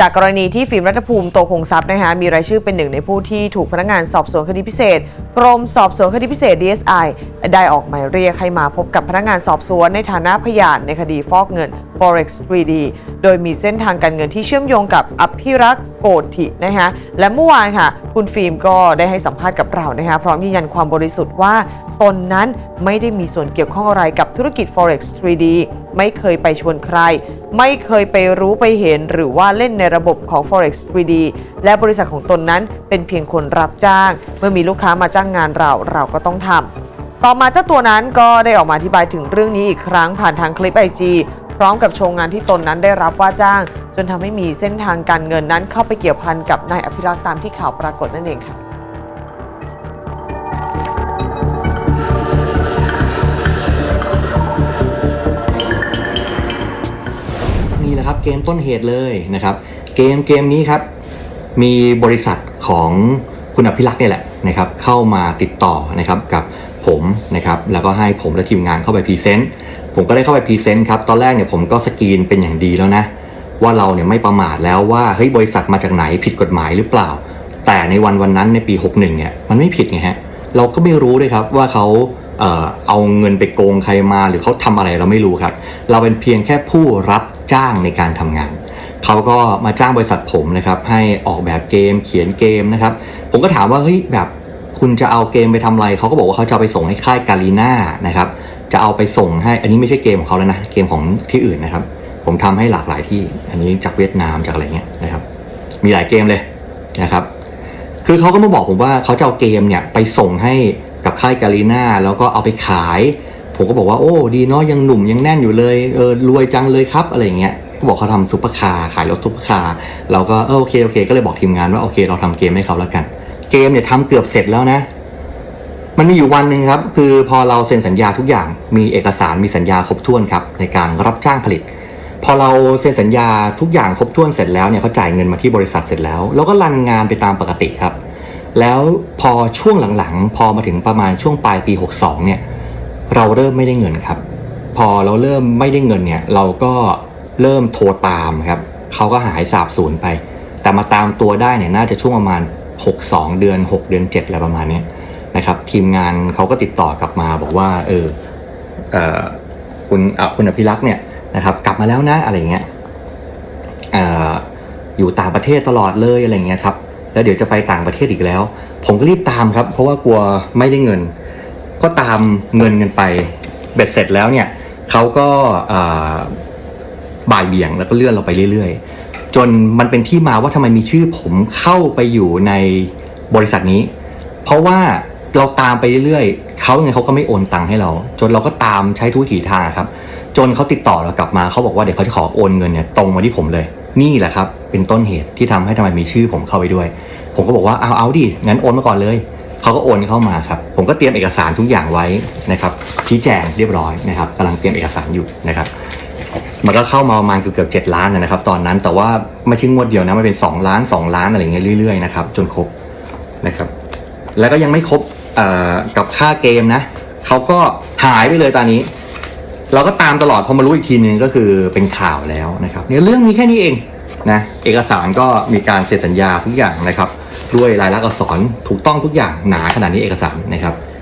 จากกรณีที่ฟิล์มรัฐภูมิโตคงทรัพย์นะคะมีรายชื่อเป็นหนึ่งในผู้ที่ถูกพนักงานสอบสวนคดีพิเศษกรมสอบสวนคดีพิเศษ DSI ได้ออกหมายเรียกให้มาพบกับพนักงานสอบสวนในฐานะพยานในคดีฟอกเงิน Forex 3D โดยมีเส้นทางการเงินที่เชื่อมโยงกับอภิรักษ์โกธินะคะและเมื่อวานค่ะ คุณฟิล์มก็ได้ให้สัมภาษณ์กับเรานะคะพร้อมยืนยันความบริสุทธิ์ว่า ตนนั้นไม่ได้มีส่วนเกี่ยวข้องอะไรกับธุรกิจ Forex 3D ไม่เคยไปชวนใคร ไม่เคยไปรู้ไปเห็น หรือว่าเล่นในระบบของ Forex 3D และบริษัทของตนนั้นเป็นเพียงคนรับจ้าง เมื่อมีลูกค้ามาจ้างงานเราเราก็ต้องทำต่อมาเจ้าตัวนั้นก็ได้ออกมาอธิบายถึงเรื่องนี้อีกครั้งผ่านทางคลิปไอจีพร้อมกับโชว์งานที่ตนนั้นได้รับว่าจ้าง จนทำให้มีเส้นทางการเงินนั้นเข้าไปเกี่ยวพันกับนายอภิรักษ์ตามที่ข่าวปรากฏนั่นเองค่ะนี่แหละครับเกมต้นเหตุเลยนะครับ เกมเกมนี้ครับ มีบริษัทของ คุณอภิรักษ์เนี่ยแหละนะครับเข้ามาติดต่อนะครับกับผมนะครับแล้วก็ให้ผมและทีมงานเข้าไปพรีเซนต์ผมก็ได้เข้าไปพรีเซนต์ครับตอนแรกเนี่ยผมก็สกรีนเป็นอย่างดีแล้วนะว่าเราเนี่ยไม่ประมาทแล้วว่าเฮ้ยบริษัทมาจากไหนผิดกฎหมายหรือเปล่า แต่ในวันวันนั้นในปี 61เนี่ยมันไม่ผิดไงฮะเราก็ไม่รู้ด้วยครับว่าเขาเอ่อเอาเงินไปโกงใครมาหรือเขาทำอะไรเราไม่รู้ครับ เราเป็นเพียงแค่ผู้รับจ้างในการทำงาน เขาก็มาจ้างบริษัทผมนะครับ ให้ออกแบบเกมเขียนเกมนะครับ ผมก็ถามว่าเฮ้ยแบบคุณจะเอาเกมไปทำอะไร เขาก็บอกว่าเขาจะเอาไปส่งให้ค่ายกาลีน่านะครับ จะเอาไปส่งให้ อันนี้ไม่ใช่เกมของเขาแล้วนะ เกมของที่อื่นนะครับ ผมทำให้หลากหลายที่ อันนี้จากเวียดนามจากอะไรเงี้ยนะครับ มีหลายเกมเลยนะครับ คือเขาก็มาบอกผมว่าเขาจะเอาเกมเนี่ยไปส่งให้กับค่ายกาลีน่าแล้วก็เอาไปขาย ผมก็บอกว่าโอ้ ดีเนาะยังหนุ่มยังแน่นอยู่เลย เออรวยจังเลยครับอะไรเงี้ย เขาบอกเขาทำซุปเปอร์คาร์ขายรถซุปเปอร์คาร์เราก็เออโอเคโอเค ก็เลยบอกทีมงานว่าโอเค เราทำเกมให้เขาแล้วกัน เกมเนี่ยทำเกือบเสร็จแล้วนะ มันมีอยู่วันหนึ่งครับ คือพอเราเซ็นสัญญาทุกอย่างมีเอกสารมีสัญญาครบถ้วนครับในการรับจ้างผลิต พอเราเซ็นสัญญาทุกอย่างครบถ้วนเสร็จแล้วเนี่ยเขาจ่ายเงินมาที่บริษัทเสร็จแล้วเราก็รันงานไปตามปกติครับ แล้วพอช่วงหลังๆ พอมาถึงประมาณช่วงปลายปี 62 เนี่ย เราเริ่มไม่ได้เงินครับ พอเราเริ่มไม่ได้เงินเนี่ย เราก็ เริ่มโทรตามครับเขาก็หายสาบสูญไป แต่มาตามตัวได้เนี่ยน่าจะช่วงประมาณ 62 เดือน 6 เดือน 7 อะไรประมาณนี้นะครับ ทีมงานเขาก็ติดต่อกลับมาบอกว่า เออเออคุณคุณอภิรักษ์เนี่ยนะครับ กลับมาแล้วนะอะไรเงี้ยเอ่ออยู่ต่างประเทศตลอดเลยอะไรเงี้ยครับแล้วเดี๋ยวจะไปต่างประเทศอีกแล้ว ผมก็รีบตามครับ เพราะว่ากลัวไม่ได้เงิน ก็ตามเงินกันไปเบ็ดเสร็จแล้วเนี่ยเขาก็อ่า บ่ายเบี่ยงแล้วก็เลื่อนเราไปเรื่อยๆ จนมันเป็นที่มาว่าทำไมมีชื่อผมเข้าไปอยู่ในบริษัทนี้ เพราะว่าเราตามไปเรื่อยๆเขาไงเขาก็ไม่โอนตังค์ให้เรา จนเราก็ตามใช้ทุกวิถีทางครับ จนเขาติดต่อเรากลับมาเขาบอกว่าเดี๋ยวเขาจะขอโอนเงินเนี่ยตรงมาที่ผมเลย นี่แหละครับ เป็นต้นเหตุที่ทำให้ทำไมมีชื่อผมเข้าไปด้วย ผมก็บอกว่าเอาเอาดิงั้นโอนมาก่อนเลยเขาก็โอนเข้ามาครับ ผมก็เตรียมเอกสารทุกอย่างไว้นะครับ ชี้แจงเรียบร้อยนะครับกำลังเตรียมเอกสารอยู่นะครับ มันก็เข้ามาประมาณเกือบเกือบเจ็ดล้านนะครับตอนนั้นแต่ว่าไม่ใช่งวดเดียวนะมันเป็นสองล้านสองล้านอะไรเงี้ยเรื่อยๆนะครับจนครบนะครับ แล้วก็ยังไม่ครบกับค่าเกมนะเขาก็หายไปเลยตอนนี้ เราก็ตามตลอดพอมารู้อีกทีนึงก็คือเป็นข่าวแล้วนะครับเนี่ยเรื่องมีแค่นี้เองนะเอกสารก็มีการเซ็นสัญญาทุกอย่างนะครับ ด้วยลายลักษณ์อักษรถูกต้องทุกอย่างหนาขนาดนี้เอกสารนะครับ